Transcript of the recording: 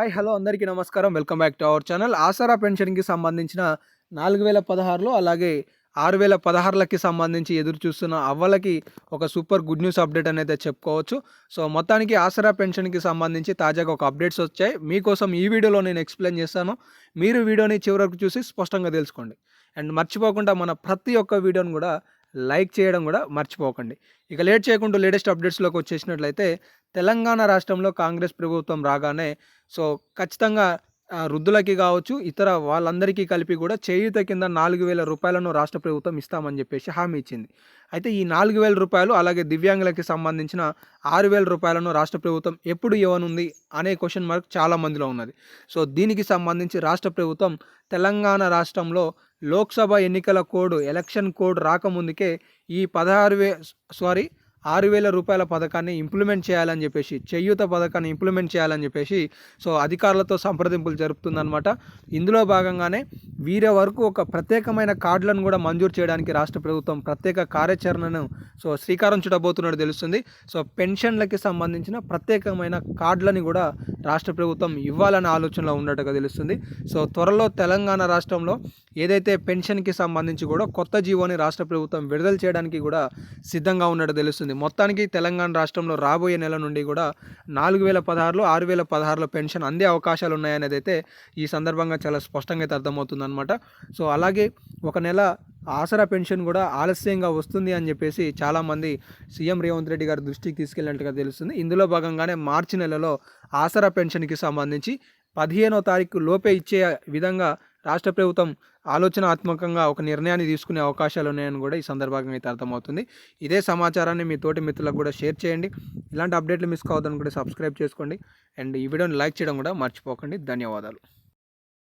Hi hello అందరికీ నమస్కారం. Welcome back to our channel. Aasara పెన్షన్కి సంబంధించిన నాలుగు వేల పదహారులో అలాగే ఆరు వేల పదహారులకి సంబంధించి ఎదురు చూస్తున్న అవ్వలకి ఒక సూపర్ గుడ్ న్యూస్ అప్డేట్ అనేది చెప్పుకోవచ్చు. సో మొత్తానికి ఆసరా పెన్షన్కి సంబంధించి తాజాగా ఒక అప్డేట్స్ వచ్చాయి. మీకోసం ఈ వీడియోలో నేను ఎక్స్ప్లెయిన్ చేస్తాను. మీరు వీడియోని చివరకు చూసి స్పష్టంగా తెలుసుకోండి. అండ్ మర్చిపోకుండా మన ప్రతి ఒక్క వీడియోని కూడా లైక్ చేయడం కూడా మర్చిపోకండి. ఇక లేట్ చేయకుండా లేటెస్ట్ అప్డేట్స్లోకి వచ్చేసినట్లయితే తెలంగాణ రాష్ట్రంలో కాంగ్రెస్ ప్రభుత్వం రాగానే సో ఖచ్చితంగా వృద్ధులకి కావచ్చు ఇతర వాళ్ళందరికీ కలిపి కూడా చేయూత కింద నాలుగు వేల రూపాయలను రాష్ట్ర ప్రభుత్వం ఇస్తామని చెప్పేసి హామీ ఇచ్చింది. అయితే ఈ నాలుగు వేల రూపాయలు అలాగే దివ్యాంగులకి సంబంధించిన ఆరు వేల రూపాయలను రాష్ట్ర ప్రభుత్వం ఎప్పుడు ఇవ్వనుంది అనే క్వశ్చన్ మార్క్ చాలా మందిలో ఉన్నది. సో దీనికి సంబంధించి రాష్ట్ర ప్రభుత్వం తెలంగాణ రాష్ట్రంలో లోక్సభ ఎన్నికల కోడ్ ఎలక్షన్ కోడ్ రాకముందుకే ఈ పదహారు వే సారీ ఆరు వేల రూపాయల పథకాన్ని ఇంప్లిమెంట్ చేయాలని చెప్పేసి చేయూత పథకాన్ని ఇంప్లిమెంట్ చేయాలని చెప్పేసి సో అధికారులతో సంప్రదింపులు జరుపుతుందనమాట ఇందులో భాగంగానే వీరి వరకు ఒక ప్రత్యేకమైన కార్డులను కూడా మంజూరు చేయడానికి రాష్ట్ర ప్రభుత్వం ప్రత్యేక కార్యాచరణను సో శ్రీకారం చుట్టబోతున్నట్టు తెలుస్తుంది. సో పెన్షన్లకి సంబంధించిన ప్రత్యేకమైన కార్డులని కూడా రాష్ట్ర ప్రభుత్వం ఇవ్వాలనే ఆలోచనలో ఉన్నట్టుగా తెలుస్తుంది. సో త్వరలో తెలంగాణ రాష్ట్రంలో ఏదైతే పెన్షన్కి సంబంధించి కూడా కొత్త జీవోని రాష్ట్ర ప్రభుత్వం విడుదల చేయడానికి కూడా సిద్ధంగా ఉన్నట్టు తెలుస్తుంది. మొత్తానికి తెలంగాణ రాష్ట్రంలో రాబోయే నెల నుండి కూడా నాలుగు వేల పదహారులో ఆరు వేల పదహారులో పెన్షన్ అందే అవకాశాలు ఉన్నాయనేది అయితే ఈ సందర్భంగా చాలా స్పష్టంగా అయితే అర్థమవుతుంది అనమాట సో అలాగే ఒక నెల ఆసరా పెన్షన్ కూడా ఆలస్యంగా వస్తుంది అని చెప్పేసి చాలామంది సీఎం రేవంత్ రెడ్డి గారి దృష్టికి తీసుకెళ్ళినట్టుగా తెలుస్తుంది. ఇందులో భాగంగానే మార్చి నెలలో ఆసరా పెన్షన్కి సంబంధించి పదిహేనో తారీఖు లోపే ఇచ్చే విధంగా రాష్ట్ర ప్రభుత్వం ఆలోచనాత్మకంగా ఒక నిర్ణయాన్ని తీసుకునే అవకాశాలు ఉన్నాయని కూడా ఈ సందర్భంగా అయితే అర్థమవుతుంది. ఇదే సమాచారాన్ని మీ తోటి మిత్రులకు కూడా షేర్ చేయండి. ఇలాంటి అప్డేట్లు మిస్ కావద్దని కూడా సబ్స్క్రైబ్ చేసుకోండి. అండ్ ఈ వీడియోని లైక్ చేయడం కూడా మర్చిపోకండి. ధన్యవాదాలు.